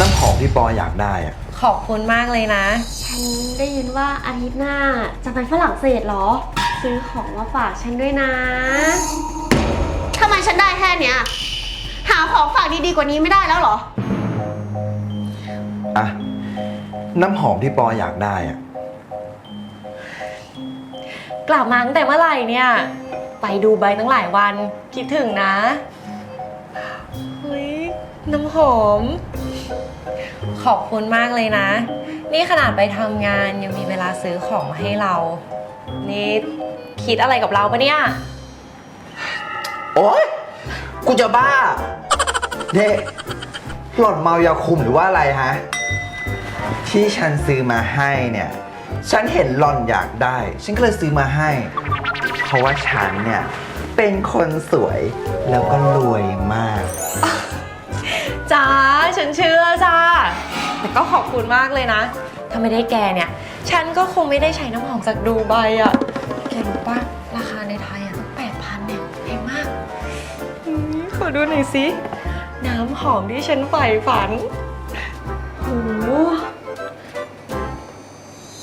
น้ำหอมที่ปออยากได้อะขอบคุณมากเลยนะ ฉันได้ยินว่าอาทิตย์หน้าจะไปฝรั่งเศสเหรอ ซื้อของมาฝากฉันด้วยนะ ทำไมฉันได้แค่เนี้ย หาของฝากดีๆกว่านี้ไม่ได้แล้วเหรอ อะน้ำหอมที่ปออยากได้อะกลับมาตั้งแต่เมื่อไหร่เนี่ย ไปดูใบตั้งหลายวัน คิดถึงนะเฮ้ยน้ำหอม ขอบคุณมากเลยนะ นี่ขนาดไปทำงานยังมีเวลาซื้อของมาให้เรา นี่คิดอะไรกับเราปะเนี่ย โอ๊ย กูจะบ้าเด็กหล่อนเมายาคุมหรือว่าอะไรฮะ ที่ฉันซื้อมาให้เนี่ย ฉันเห็นหล่อนอยากได้ ฉันก็เลยซื้อมาให้ เพราะว่าฉันเนี่ย เป็นคนสวยแล้วก็รวยมาก จ้า ฉันเชื่อจ้า แต่ก็ขอบคุณมากเลยนะ ถ้าไม่ได้แกเนี่ย ฉันก็คงไม่ได้ใช้น้ำหอมจากดูไบอะแกรู้ปะราคาในไทยอะตั้งแปดพันเนี่ยแพงมากอืมขอดูหน่อยสิ น้ำหอมที่ฉันใฝ่ฝันโห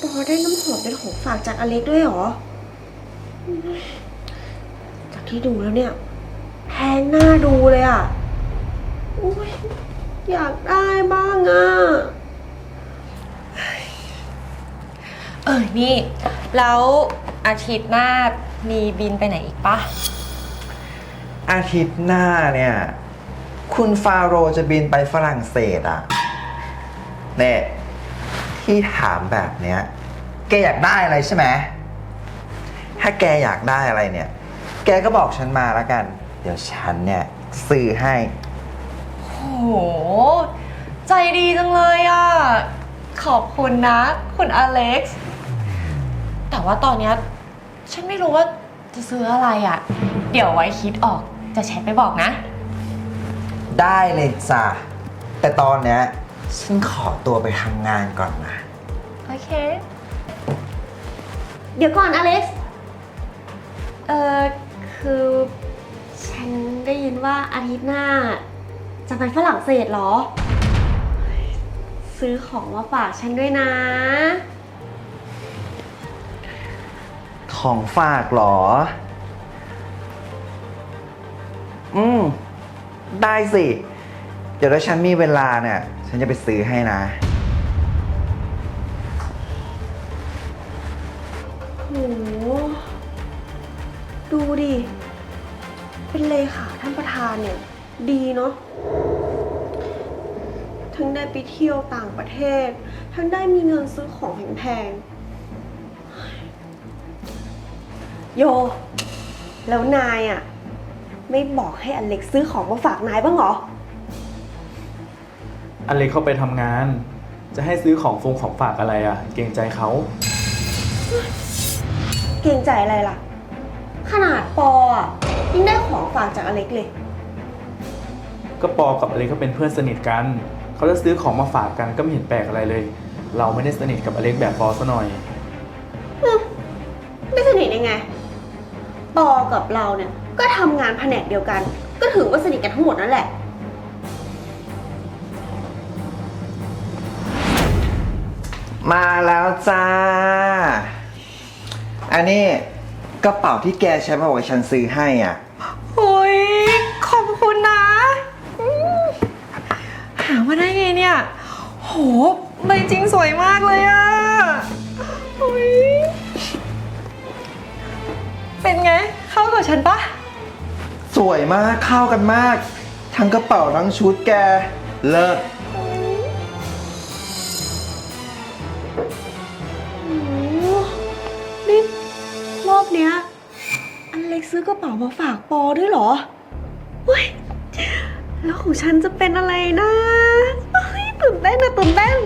ปอได้น้ำหอมเป็นของฝากจากอเล็กด้วยเหรออืมจากที่ดูแล้วเนี่ยแพงหน้าดูเลยอะ อุ๊ย อยากได้บ้างอะ เออ นี่ แล้วอาทิตย์หน้ามีบินไปไหนอีกปะ อาทิตย์หน้าเนี่ย คุณฟาโรห์จะบินไปฝรั่งเศสอะเน่ที่ถามแบบเนี้ย แกอยากได้อะไรใช่ไหม ถ้าแกอยากได้อะไรเนี่ย แกก็บอกฉันมาแล้วกัน เดี๋ยวฉันเนี่ยซื้อให้ โห ใจดีจังเลยอะ ขอบคุณนะ คุณอเล็กซ์ แต่ว่าตอนเนี้ยฉันไม่รู้ว่าจะซื้ออะไรอะ เดี๋ยวไว้คิดออกจะแชทไปบอกนะ ได้เลยจ้ะแต่ตอนเนี้ยฉันขอตัวไปทำงานก่อนนะ โอเค เดี๋ยวก่อนอเล็กซ์ เออคือ ฉันได้ยินว่าอาทิตย์หน้า จะไปฝรั่งเศสเหรอ ซื้อของมาฝากฉันด้วยนะ ของฝากเหรอ อืม ได้สิ เดี๋ยวถ้าฉันมีเวลาเนี่ย ฉันจะไปซื้อให้นะ โห ดูดิ เป็นเลขาท่านประธานเนี่ย ดีเนาะ ทั้งได้ไปเที่ยวต่างประเทศ ทั้งได้มีเงินซื้อของแพงๆ โย แล้วนายอะ่ะไม่บอกให้อเล็กซื้อของมาฝากนายบ้างเหรอ อเล็กเข้าไปทำงาน จะให้ซื้อของฟงของฝากอะไรอะ่ะเกรงใจเขาเกรงใจอะไรล่ะ ขนาดปออะยังได้ของฝากจากอเล็กเลย ก็ปอกับอเล็กก็เป็นเพื่อนสนิทกัน เขาจะซื้อของมาฝากกันก็ไม่เห็นแปลกอะไรเลย เราไม่ได้สนิทกับอเล็กแบบปอซะหน่อยไม่สนิทยังไงปอกับเราเนี่ยก็ทำงานแผนกเดียวกัน ก็ถือว่าสนิทกันทั้งหมดนั่นแหละ มาแล้วจ้า อันนี้กระเป๋าที่แกใช้มาบอกให้ฉันซื้อให้อะ โอ้ย ขอบคุณนะอืมหามาได้ไงเนี่ย โหใบจริงสวยมากเลยอะโอ้ยเป็นไง เข้ากับฉันปะสวยมากเข้ากันมาก ทั้งกระเป๋าทั้งชุดแก เลิศโอ้โหนี่รอบเนี้ย อันเล็กซื้อกระเป๋ามาฝากปอด้วยเหรอเฮ้ย แล้วของฉันจะเป็นอะไรนะเฮ้ยตื่ นเต้นนะตื่นเต้น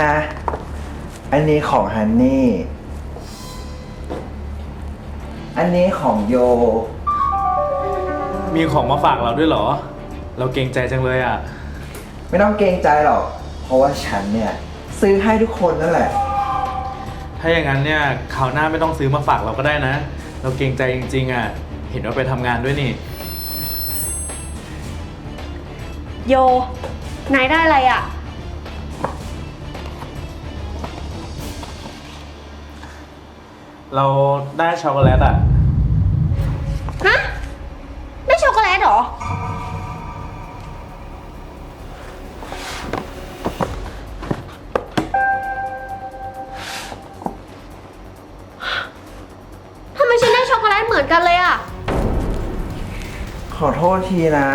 อะ อันนี้ของฮันนี่ อันนี้ของโย มีของมาฝากเราด้วยเหรอ เราเกรงใจจังเลยอะ ไม่ต้องเกรงใจหรอก เพราะว่าฉันเนี่ย ซื้อให้ทุกคนนั่นแหละ ถ้าอย่างนั้นเนี่ยคราวหน้าไม่ต้องซื้อมาฝากเราก็ได้นะ เราเกรงใจจริงๆอะ เห็นว่าไปทำงานด้วยนี่ โย นายได้อะไรอะเราได้ช็อกโกแลตอะ ฮะ ได้ช็อกโกแลตเหรอ อโทษทีนะ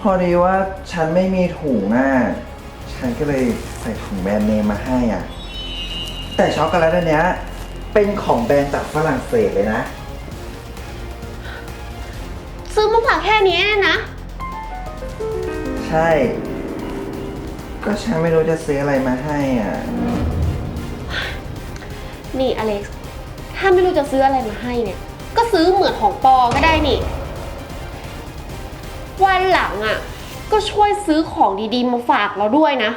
พอดีว่าฉันไม่มีถุงอะ ฉันก็เลยใส่ถุงแบรนด์เนมมาให้อะ แต่ช็อกโกแลตอันเนี้ยเป็นของแบรนด์จากฝรั่งเศสเลยนะ ซื้อมาฝากแค่นี้เนี่ยนะ ใช่ ก็ฉันไม่รู้จะซื้ออะไรมาให้อะ นี่อเล็กซ์ ถ้าไม่รู้จะซื้ออะไรมาให้เนี่ย ก็ซื้อเหมือนของปอก็ได้นี่ วันหลังอะ ก็ช่วยซื้อของดีๆ มาฝากเราด้วยนะ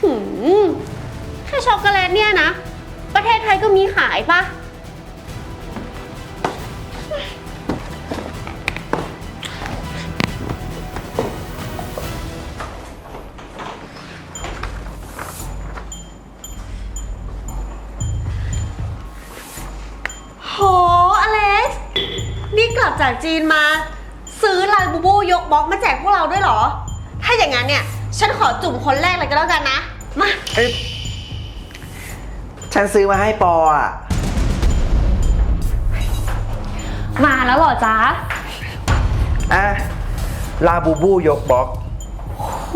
หืมแค่ช็อกโกแลตเนี่ยนะ ประเทศไทยก็มีขายปะ กลับจากจีนมา ซื้อลายบูบูยกบล็อกมาแจกพวกเราด้วยเหรอ ถ้าอย่างนั้นเนี่ย ฉันขอจุ่มคนแรกเลยก็แล้วกันนะ มา เอ้ยฉันซื้อมาให้ปออะ มาแล้วเหรอจ๊ะอะ ลาบูบูยกบล็อก โห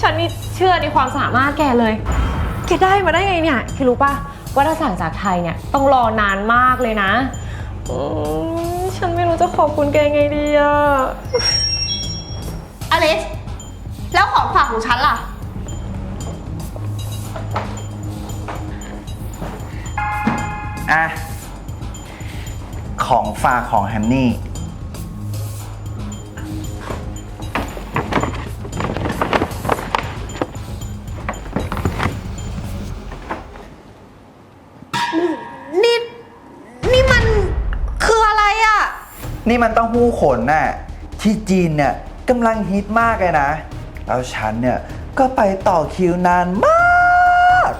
ฉันนี่เชื่อในความสามารถแกเลย แกได้มาได้ไงเนี่ยแกรู้ป่ะว่าถ้าสั่งจากไทยเนี่ยต้องรอนานมากเลยนะ อืมฉันไม่รู้จะขอบคุณแกไงดีอะอเล็กซ์แล้วของฝากของฉันล่ะ อะ ของฝากของแฮนนี่นี่ นี่มันเต้องหู้ขนน่ะที่จีนเนี่ยกำลังฮิตมากเลยนะ แล้วฉันเนี่ยก็ไปต่อคิวนานมาก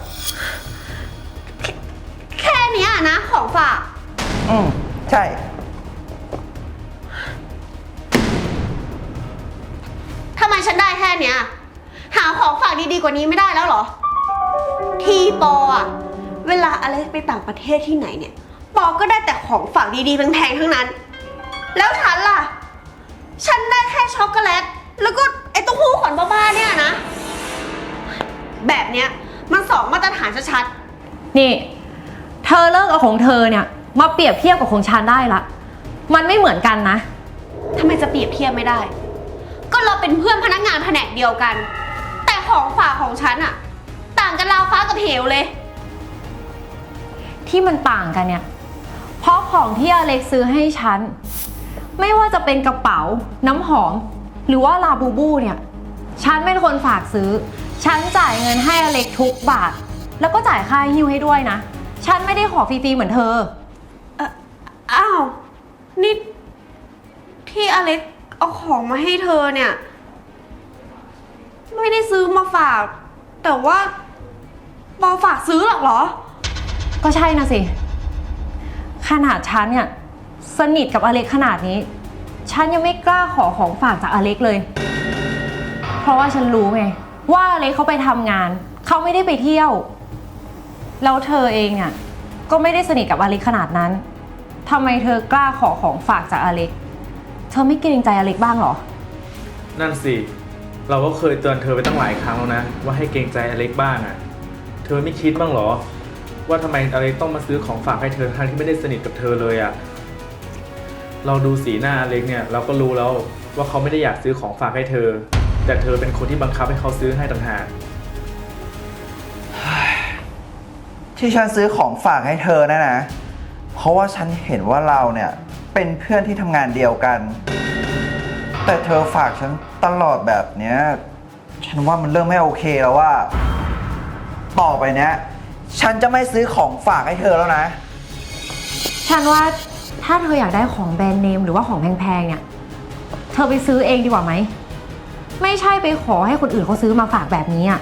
แค่เนี้ยนะของฝากอืมใช่ ทำไมฉันได้แค่เนี้ย หาของฝากดีๆกว่านี้ไม่ได้แล้วเหรอ ทีปออะเวลาอเล็กซ์ไปต่างประเทศที่ไหนเนี่ย ปอก็ได้แต่ของฝากดีๆแพงๆทั้งนั้นาตรฐานชัดนี่ เธอเลิกเอาของเธอเนี่ย มาเปรียบเทียบกับของฉันได้ละ มันไม่เหมือนกันนะ ๆทำไมจะเปรียบเทียบไม่ได้ ก็เราเป็นเพื่อนพนักงานแผนกเดียวกัน แต่ของฝากของฉันอะต่างกันราวฟ้ากับเหวเลย ที่มันต่างกันเนี่ย เพราะของที่อเล็กซื้อให้ฉัน ไม่ว่าจะเป็นกระเป๋า น้ำหอม หรือว่าลาบูบูเนี่ย ฉันเป็นคนฝากซื้อ ฉันจ่ายเงินให้อเล็กทุกบาท แล้วก็จ่ายค่าหิ้วให้ด้วยนะ ฉันไม่ได้ขอฟรีๆเหมือนเธออ้าว นี่ที่อเล็กเอาของมาให้เธอเนี่ย ไม่ได้ซื้อมาฝาก แต่ว่าปอฝากซื้อหรอกเหรอ ก็ใช่นะสิ ขนาดฉันเนี่ยสนิทกับอเล็กขนาดนี้ ฉันยังไม่กล้าขอของฝากจากอเล็กเลย เพราะว่าฉันรู้ไงว่าอเล็กเขาไปทำงาน เขาไม่ได้ไปเที่ยว แล้วเธอเองเนี่ยก็ไม่ได้สนิทกับอเล็กขนาดนั้นทำไมเธอกล้าขอของฝากจากอเล็ก เธอไม่เกรงใจอเล็กบ้างเหรอ นั่นสิ เราก็เคยเตือนเธอไปตั้งหลายครั้งแล้วนะ ว่าให้เกรงใจอเล็กบ้างอะเธอไม่คิดบ้างเหรอ ว่าทำไมอเล็กต้องมาซื้อของฝากให้เธอทั้งที่ไม่ได้สนิทกับเธอเลยอะ เราดูสีหน้าอเล็กเนี่ย เราก็รู้แล้วว่าเขาไม่ได้อยากซื้อของฝากให้เธอ แต่เธอเป็นคนที่บังคับให้เขาซื้อให้ต่างหาก ที่ฉันซื้อของฝากให้เธอนะนะ เพราะว่าฉันเห็นว่าเราเนี่ยเป็นเพื่อนที่ทำงานเดียวกัน แต่เธอฝากฉันตลอดแบบเนี้ย ฉันว่ามันเริ่มไม่โอเคแล้วว่า ต่อไปเนี้ย ฉันจะไม่ซื้อของฝากให้เธอแล้วนะ ฉันว่าถ้าเธออยากได้ของแบรนด์เนมหรือว่าของแพงๆเนี่ย เธอไปซื้อเองดีกว่าไหม ไม่ใช่ไปขอให้คนอื่นเขาซื้อมาฝากแบบนี้อะ